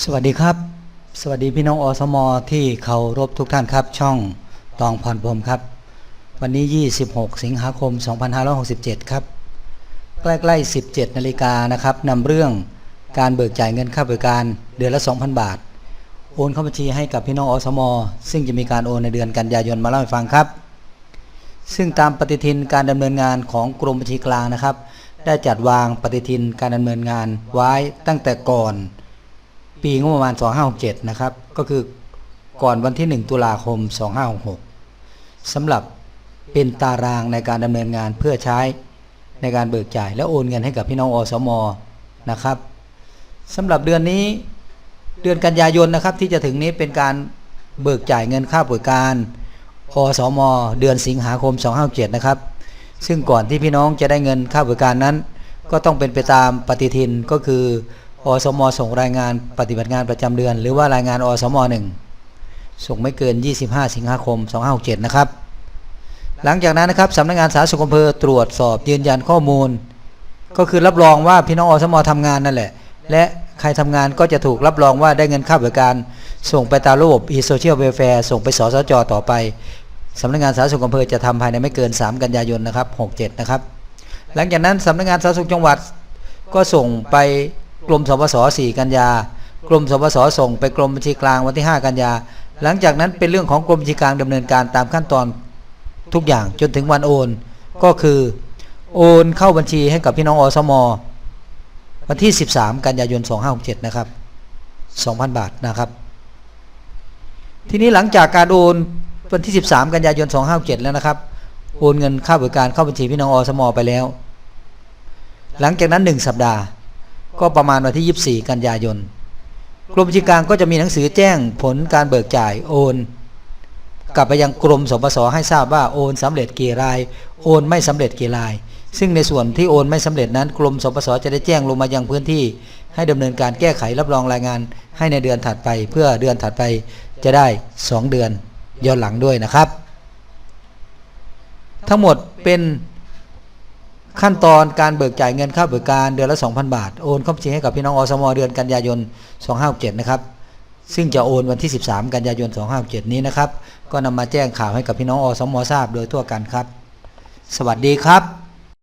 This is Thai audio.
สวัสดีครับ สวัสดีพี่น้องอสมที่เคารพทุกท่านครับ ช่องตองพรพรมครับ วันนี้ 26 สิงหาคม 2567 ครับ ใกล้ๆ 17 นาฬิกานะครับนำเรื่องการเบิกจ่ายเงินค่าบริการเดือนละ 2,000 บาท โอนเข้าบัญชีให้กับพี่น้องอสมซึ่งจะมีการโอนในเดือนกันยายนมาเล่าให้ฟังครับ ซึ่งตามปฏิทินการดำเนินงานของกรมบัญชีกลางนะครับ ได้จัดวางปฏิทินการดำเนินงานไว้ตั้งแต่ก่อน ปีงบประมาณ 2567 นะครับ ก็คือก่อนวันที่ 1 ตุลาคม 2566สำหรับเป็นตารางในการดำเนินงานเพื่อใช้ในการเบิกจ่าย และโอนเงินให้กับพี่น้องอสมนะครับสำหรับเดือนนี้เดือนกันยายนนะครับที่จะถึงนี้เป็นการเบิกจ่ายเงินค่าบริการอสม เดือนสิงหาคม 2567นะครับ ซึ่งก่อนที่พี่น้องจะได้เงินค่าบริการนั้น ก็ต้องเป็นไปตามปฏิทินก็คือ อสมส่งรายงานปฏิบัติงานประจำเดือน หรือว่ารายงานอสม1ส่งไม่เกิน 25 สิงหาคม 2567 นะครับ หลังจากนั้นนะครับสำนักงานสาธารณสุขอำเภอตรวจสอบยืนยันข้อมูล ก็คือรับรองว่าพี่น้องอสมทำงานนั่นแหละ และใครทำงานก็จะถูกรับรองว่าได้เงินค่าบริการส่งไปตามระบบ e-social welfare ส่งไปสสจต่อไปสำนักงานสาธารณสุขอำเภอจะทำภายในไม่เกิน 3 กันยายนนะครับ 67 นะครับ หลังจากนั้นสำนักงานสาธารณสุขจังหวัดก็ส่งไป กรมสปส4กันยากรมสปสส่งไปกรมบัญชีกลางวันที่ 5 กันยา หลังจากนั้นเป็นเรื่องของกรมบัญชีกลางดำเนินการตามขั้นตอนทุกอย่างจนถึงวันโอน ก็คือ โอนเข้าบัญชีให้กับพี่น้องอสมวันที่ 13 กันยายน 2567 นะครับ 2,000 บาทนะครับ ทีนี้หลังจากการโอนวันที่ 13 กันยายน 2567 แล้วนะครับ โอนเงินค่าบริการเข้าบัญชีพี่น้องอสมไปแล้ว หลังจากนั้น 1 สัปดาห์ ก็ประมาณวันที่ 24 กันยายน กรมบัญชีกลางก็จะมีหนังสือแจ้งผลการเบิกจ่ายโอน กลับไปยังกรมสปสให้ทราบว่าโอนสำเร็จกี่ราย โอนไม่สำเร็จกี่ราย ซึ่งในส่วนที่โอนไม่สำเร็จนั้น กรมสปสจะได้แจ้งลงมายังพื้นที่ ให้ดำเนินการแก้ไขรับรองรายงาน ให้ในเดือนถัดไป เพื่อเดือนถัดไปจะได้ 2 เดือนย้อนหลังด้วยนะครับ ทั้งหมดเป็น ขั้นตอนการเบิกจ่ายเงินค่าบริการเดือนละ 2,000 บาท โอนเข้าบัญชีให้กับพี่น้องอสมเดือนกันยายน 2567 นะครับ ซึ่งจะโอนวันที่ 13 กันยายน 2567 นี้นะครับ ก็นำมาแจ้งข่าวให้กับพี่น้องอสมทราบโดยทั่วกันครับ สวัสดีครับ